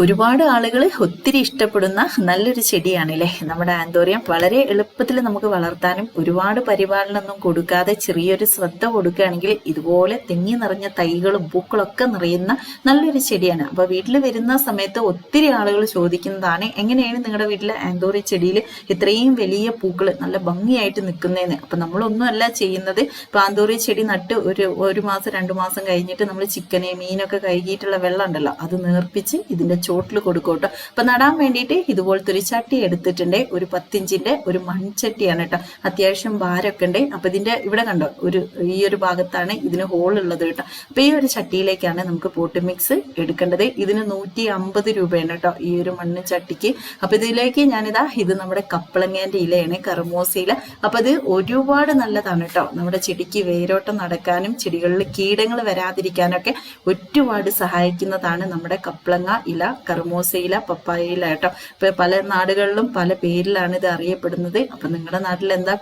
ഒരുപാട് ആളുകൾ ഒത്തിരി ഇഷ്ടപ്പെടുന്ന നല്ലൊരു ചെടിയാണല്ലേ? നമ്മുടെ ആന്തോറിയം വളരെ എളുപ്പത്തിൽ നമുക്ക് വളർത്താനും ഒരുപാട് പരിപാലനമൊന്നും കൊടുക്കാതെ ചെറിയൊരു ശ്രദ്ധ കൊടുക്കുകയാണെങ്കിൽ ഇതുപോലെ തെങ്ങി നിറഞ്ഞ തൈകളും പൂക്കളൊക്കെ നിറയുന്ന നല്ലൊരു ചെടിയാണ്. അപ്പൊ വീട്ടിൽ വരുന്ന സമയത്ത് ഒത്തിരി ആളുകൾ ചോദിക്കുന്നതാണ് എങ്ങനെയാണ് നിങ്ങളുടെ വീട്ടിലെ ആന്തോറി ചെടിയിൽ ഇത്രയും വലിയ പൂക്കൾ നല്ല ഭംഗിയായിട്ട് നിൽക്കുന്നതെന്ന് അപ്പൊ നമ്മളൊന്നുമല്ല ചെയ്യുന്നത്. ഇപ്പൊ ആന്തോറി ചെടി നട്ട് ഒരു ഒരു മാസം രണ്ടു മാസം കഴിഞ്ഞിട്ട് നമ്മൾ ചിക്കനെ മീനൊക്കെ കഴുകിയിട്ടുള്ള വെള്ളം ഉണ്ടല്ലോ അത് നേർപ്പിച്ച് ഇതിന്റെ ചോട്ടിൽ കൊടുക്കും കേട്ടോ അപ്പൊ നടാൻ വേണ്ടിയിട്ട് ഇതുപോലത്തെ ഒരു ചട്ടി എടുത്തിട്ടുണ്ട്. ഒരു പത്തിഞ്ചിന്റെ ഒരു മൺചട്ടിയാണ് കേട്ടോ. അത്യാവശ്യം ഭാരമൊക്കെ ഉണ്ട്. അപ്പൊ ഇതിന്റെ ഇവിടെ കണ്ടോ ഒരു ഈ ഒരു ഭാഗത്താണ് ഇതിന് ഹോൾ ഉള്ളത് കേട്ടോ. അപ്പൊ ഈ ഒരു ചട്ടിയിലേക്കാണ് നമുക്ക് പോട്ട് മിക്സ് എടുക്കേണ്ടത്. ഇതിന് നൂറ്റി അമ്പത് രൂപയാണ് കേട്ടോ ഈ ഒരു മണ്ണ് ചട്ടിക്ക് അപ്പൊ ഇതിലേക്ക് ഞാനിതാ ഇത് നമ്മുടെ കപ്പളങ്ങേന്റെ ഇലയാണ് കറുമോസ ഇല. അപ്പൊ അത് ഒരുപാട് നല്ലതാണ് കേട്ടോ. നമ്മുടെ ചെടിക്ക് വേരോട്ടം നടക്കാനും ചെടികളിൽ കീടങ്ങൾ വരാതിരിക്കാനൊക്കെ ഒരുപാട് സഹായിക്കുന്നതാണ് നമ്മുടെ കപ്പളങ്ങ ഇല. കർമോസ പപ്പായയില കേട്ടോ. ഇപ്പൊ പല നാടുകളിലും പല പേരിലാണ് ഇത് അറിയപ്പെടുന്നത്. അപ്പൊ നിങ്ങളുടെ നാട്ടിൽ എന്താ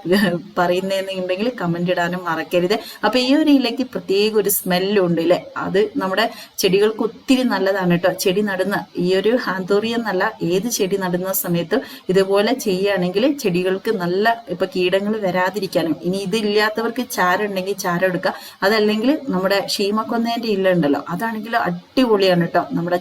പറയുന്നതെന്നുണ്ടെങ്കിൽ കമന്റ് ഇടാനും മറക്കരുത്. അപ്പൊ ഈ ഒരു ഇലയ്ക്ക് പ്രത്യേക ഒരു സ്മെല്ലുണ്ട് അല്ലെ അത് നമ്മുടെ ചെടികൾക്ക് ഒത്തിരി നല്ലതാണ് കേട്ടോ. ചെടി നടുന്ന ഈ ഒരു ഹാന്തോറി എന്നല്ല ഏത് ചെടി നടുന്ന സമയത്ത് ഇതുപോലെ ചെയ്യുകയാണെങ്കിൽ ചെടികൾക്ക് നല്ല ഇപ്പൊ കീടങ്ങൾ വരാതിരിക്കാനും ഇനി ഇതില്ലാത്തവർക്ക് ചാരുണ്ടെങ്കിൽ ചാരം എടുക്കുക. അതല്ലെങ്കിൽ നമ്മുടെ ഷീമക്കൊന്നേന്റെ ഇല ഉണ്ടല്ലോ അതാണെങ്കിൽ അടിപൊളിയാണ് കേട്ടോ. നമ്മുടെ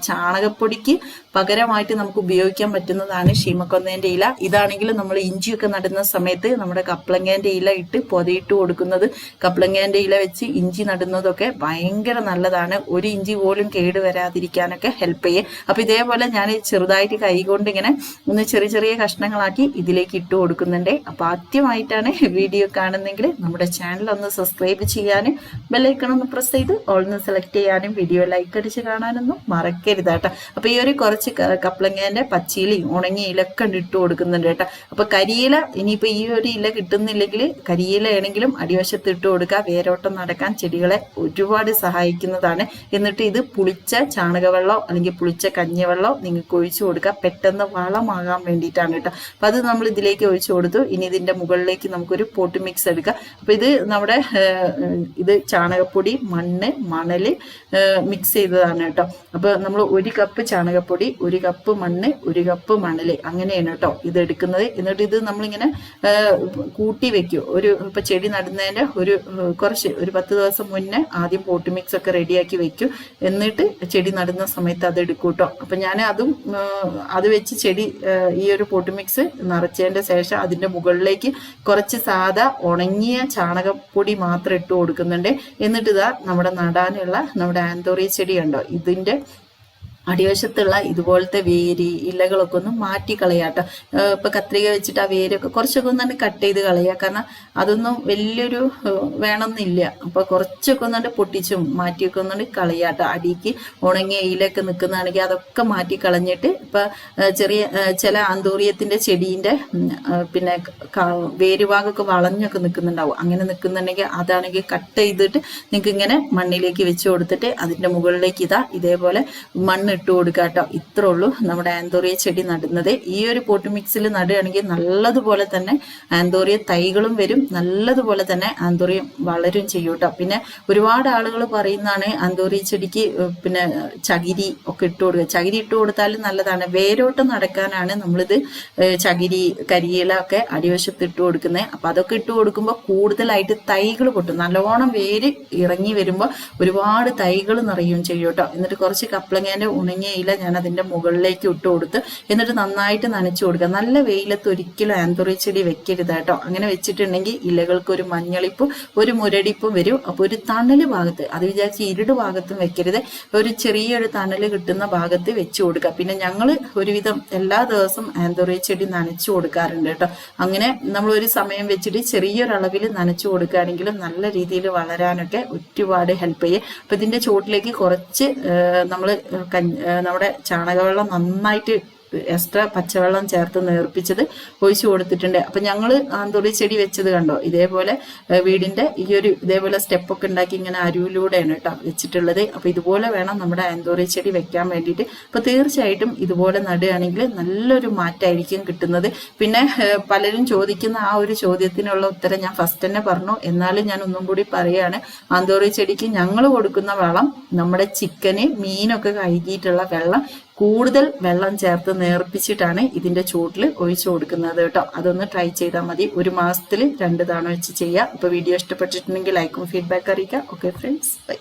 ചാണകപ്പൊടിക്ക് പകരമായിട്ട് നമുക്ക് ഉപയോഗിക്കാൻ പറ്റുന്നതാണ് ഷീമക്കൊന്നേന്റെ ഇല. ഇതാണെങ്കിൽ നമ്മൾ ഇഞ്ചിയൊക്കെ നടുന്ന സമയത്ത് നമ്മുടെ കപ്ലങ്ങേന്റെ ഇല ഇട്ട് പൊതയിട്ട് കൊടുക്കുന്നത്. കപ്ലങ്ങേന്റെ ഇല വെച്ച് ഇഞ്ചി നടുന്നതൊക്കെ ഭയങ്കര നല്ലതാണ്. ഒരു ഇഞ്ചി പോലും കേട് വരാതിരിക്കാനൊക്കെ ഹെൽപ്പ് ചെയ്യും. അപ്പൊ ഇതേപോലെ ഞാൻ ചെറുതായിട്ട് കൈകൊണ്ട് ഇങ്ങനെ ഒന്ന് ചെറിയ ചെറിയ കഷ്ണങ്ങളാക്കി ഇതിലേക്ക് ഇട്ട് കൊടുക്കുന്നുണ്ട്. അപ്പൊ ആദ്യമായിട്ടാണ് വീഡിയോ കാണുന്നെങ്കിൽ നമ്മുടെ ചാനൽ ഒന്ന് സബ്സ്ക്രൈബ് ചെയ്യാനും ബെല്ലൈക്കൺ ഒന്ന് പ്രസ് ചെയ്ത് ഓൾ ഒന്ന് സെലക്ട് ചെയ്യാനും വീഡിയോ ലൈക്ക് അടിച്ച് കാണാനൊന്നും മറക്കരുത് കേട്ടോ. അപ്പൊ ഈ ഒരു കുറച്ച് കപ്ലങ്ങേന്റെ പച്ചിയിലയും ഉണങ്ങിയ ഇലൊക്കെ ഇട്ട് കൊടുക്കുന്നുണ്ട് കേട്ടോ. അപ്പൊ കരിയില ഇനിയിപ്പോ ഈ ഒരു ഇല കിട്ടുന്നില്ലെങ്കിൽ കരിയില ആണെങ്കിലും അടിവശത്ത് ഇട്ട് കൊടുക്കുക. വേരോട്ടം നടക്കാൻ ചെടികളെ ഒരുപാട് സഹായിക്കുന്നതാണ്. എന്നിട്ട് ഇത് പുളിച്ച ചാണകവെള്ളമോ അല്ലെങ്കിൽ പുളിച്ച കഞ്ഞിവെള്ളമോ നിങ്ങൾക്ക് ഒഴിച്ചു കൊടുക്കുക. പെട്ടെന്ന് വളമാകാൻ വേണ്ടിയിട്ടാണ് കേട്ടോ. അപ്പൊ അത് നമ്മൾ ഇതിലേക്ക് ഒഴിച്ചു കൊടുത്തു. ഇനി ഇതിന്റെ മുകളിലേക്ക് നമുക്കൊരു പോട്ട് മിക്സ് എടുക്കുക അപ്പൊ ഇത് നമ്മുടെ ഇത് ചാണകപ്പൊടി മണ്ണ് മണൽ മിക്സ് ചെയ്തതാണ് കേട്ടോ. അപ്പൊ നമ്മൾ ഒരു കപ്പ് ചാണകപ്പൊടി ഒരു കപ്പ് മണ്ണ് ഒരു കപ്പ് മണൽ. അങ്ങനെയാണ് കേട്ടോ ഇത് എടുക്കുന്നത്. എന്നിട്ട് ഇത് നമ്മളിങ്ങനെ കൂട്ടി വെക്കും. ഒരു ഇപ്പൊ ചെടി നടുന്നതിന്റെ ഒരു കുറച്ച് ഒരു പത്ത് ദിവസം മുന്നേ ആദ്യം പോട്ട് മിക്സ് ഒക്കെ റെഡിയാക്കി വെക്കും. എന്നിട്ട് ചെടി നടുന്ന സമയത്ത് അത് എടുക്കും കേട്ടോ അപ്പൊ ഞാൻ അതും അത് വെച്ച് ചെടി ഈ ഒരു പോട്ട് മിക്സ് നിറച്ചതിന്റെ ശേഷം അതിന്റെ മുകളിലേക്ക് കുറച്ച് സാധാ ഉണങ്ങിയ ചാണകപ്പൊടി മാത്രം ഇട്ട് കൊടുക്കുന്നുണ്ട്. എന്നിട്ട് ഇതാ നമ്മുടെ നടാനുള്ള നമ്മുടെ ആന്തോറി ചെടി ഉണ്ടോ ഇതിന്റെ അടിവശത്തുള്ള ഇതുപോലത്തെ വേര് ഇലകളൊക്കെ ഒന്ന് മാറ്റി കളയാട്ടോ ഇപ്പൊ കത്രിക വെച്ചിട്ട് ആ വേരൊക്കെ കുറച്ചൊക്കെ ഒന്നാണ്ട് കട്ട് ചെയ്ത് കളയുക കാരണം അതൊന്നും വലിയൊരു വേണമെന്നില്ല അപ്പൊ കുറച്ചൊക്കെ ഒന്നാണ്ട് പൊട്ടിച്ചും മാറ്റിയൊക്കെ ഒന്ന് കളയാട്ടോ അടിക്ക് ഉണങ്ങിയ ഇലയൊക്കെ നിൽക്കുന്നതാണെങ്കിൽ അതൊക്കെ മാറ്റി കളഞ്ഞിട്ട് ഇപ്പൊ ചെറിയ ചില ആന്തൂറിയത്തിന്റെ ചെടീന്റെ പിന്നെ വേരുവാകൊക്കെ വളഞ്ഞൊക്കെ നിൽക്കുന്നുണ്ടാവും. അങ്ങനെ നിൽക്കുന്നുണ്ടെങ്കിൽ അതാണെങ്കിൽ കട്ട് ചെയ്തിട്ട് നിങ്ങൾക്ക് ഇങ്ങനെ മണ്ണിലേക്ക് വെച്ച് കൊടുത്തിട്ട് അതിന്റെ മുകളിലേക്ക് ഇതാ ഇതേപോലെ മണ്ണ് ഇട്ട് കൊടുക്കുക കേട്ടോ ഇത്രേ ഉള്ളൂ നമ്മുടെ ആന്തോറിയ ചെടി നടുന്നത്. ഈ ഒരു പോട്ട് മിക്സിൽ നടുകയാണെങ്കിൽ നല്ലതുപോലെ തന്നെ ആന്തോറിയ തൈകളും വരും. നല്ലതുപോലെ തന്നെ ആന്തോറിയ വളരും ചെയ്യും കേട്ടോ പിന്നെ ഒരുപാട് ആളുകൾ പറയുന്നതാണ് ആന്തോറിയ ചെടിക്ക് പിന്നെ ചകിരി ഒക്കെ ഇട്ട് കൊടുക്കുക. ചകിരി ഇട്ട് കൊടുത്താലും നല്ലതാണ്. വേരോട്ട് നടക്കാനാണ് നമ്മളിത് ചകിരി കരിയില ഒക്കെ അടിവശത്ത് ഇട്ട് കൊടുക്കുന്നത്. അപ്പൊ അതൊക്കെ ഇട്ട് കൊടുക്കുമ്പോൾ കൂടുതലായിട്ട് തൈകൾ പൊട്ടും. നല്ലോണം വേര് ഇറങ്ങി വരുമ്പോൾ ഒരുപാട് തൈകൾ നിറയും ചെയ്യും കേട്ടോ എന്നിട്ട് കുറച്ച് കപ്ലങ്ങേന്റെ ഉണങ്ങിയ ഇല ഞാൻ അതിന്റെ മുകളിലേക്ക് ഇട്ട് കൊടുത്ത് എന്നിട്ട് നന്നായിട്ട് നനച്ചു കൊടുക്കുക. നല്ല വെയിലത്ത് ഒരിക്കലും ആന്തോറി ചെടി വെക്കരുത് കേട്ടോ. അങ്ങനെ വെച്ചിട്ടുണ്ടെങ്കിൽ ഇലകൾക്ക് ഒരു മഞ്ഞളിപ്പ് ഒരു മുരടിപ്പും വരും. അപ്പോൾ ഒരു തണൽ ഭാഗത്ത് അത് വിചാരിച്ച് ഇരുട് ഭാഗത്തും വെക്കരുത്. ഒരു ചെറിയൊരു തണൽ കിട്ടുന്ന ഭാഗത്ത് വെച്ച് കൊടുക്കുക. പിന്നെ ഞങ്ങൾ ഒരുവിധം എല്ലാ ദിവസവും ആന്തോറി ചെടി നനച്ചു കൊടുക്കാറുണ്ട് കേട്ടോ. അങ്ങനെ നമ്മൾ ഒരു സമയം വെച്ചിട്ട് ചെറിയൊരളവിൽ നനച്ചു കൊടുക്കുകയാണെങ്കിലും നല്ല രീതിയിൽ വളരാനൊക്കെ ഒരുപാട് ഹെൽപ്പ് ചെയ്യും. അപ്പം ഇതിന്റെ ചുവട്ടിലേക്ക് കുറച്ച് നമ്മൾ നമ്മുടെ ചാണകവെള്ളം നന്നായിട്ട് എക്സ്ട്രാ പച്ചവെള്ളം ചേർത്ത് നേർപ്പിച്ചത് ഒഴിച്ചു കൊടുത്തിട്ടുണ്ട്. അപ്പം ഞങ്ങൾ ആന്തോറി ചെടി വെച്ചത് കണ്ടോ? ഇതേപോലെ വീടിന്റെ ഈ ഒരു ഇതേപോലെ സ്റ്റെപ്പൊക്കെ ഉണ്ടാക്കി ഇങ്ങനെ അരുവിലൂടെയാണ് കേട്ടോ വെച്ചിട്ടുള്ളത്. അപ്പം ഇതുപോലെ വേണം നമ്മുടെ ആന്തോറി ചെടി വെക്കാൻ വേണ്ടിയിട്ട്. അപ്പം തീർച്ചയായിട്ടും ഇതുപോലെ നടുകയാണെങ്കിൽ നല്ലൊരു മാറ്റമായിരിക്കും കിട്ടുന്നത്. പിന്നെ പലരും ചോദിക്കുന്ന ആ ഒരു ചോദ്യത്തിനുള്ള ഉത്തരം ഞാൻ ഫസ്റ്റ് തന്നെ പറഞ്ഞു. എന്നാലും ഞാൻ ഒന്നും കൂടി പറയുകയാണ് ആന്തോറി ചെടിക്ക് ഞങ്ങൾ കൊടുക്കുന്ന വളം നമ്മുടെ ചിക്കന് മീനൊക്കെ കഴുകിയിട്ടുള്ള വെള്ളം കൂടുതൽ വെള്ളം ചേർത്ത് നേർപ്പിച്ചിട്ടാണ് ഇതിന്റെ ചൂട്ടിൽ ഒഴിച്ചു കൊടുക്കുന്നത് കേട്ടോ. അതൊന്ന് ട്രൈ ചെയ്താൽ മതി. ഒരു മാസത്തിൽ രണ്ട് തവണ വെച്ച് ചെയ്യുക അപ്പോൾ വീഡിയോ ഇഷ്ടപ്പെട്ടിട്ടുണ്ടെങ്കിൽ ലൈക്കും ഫീഡ്ബാക്ക് അറിയിക്കുക ഓക്കെ ഫ്രണ്ട്സ് ബൈ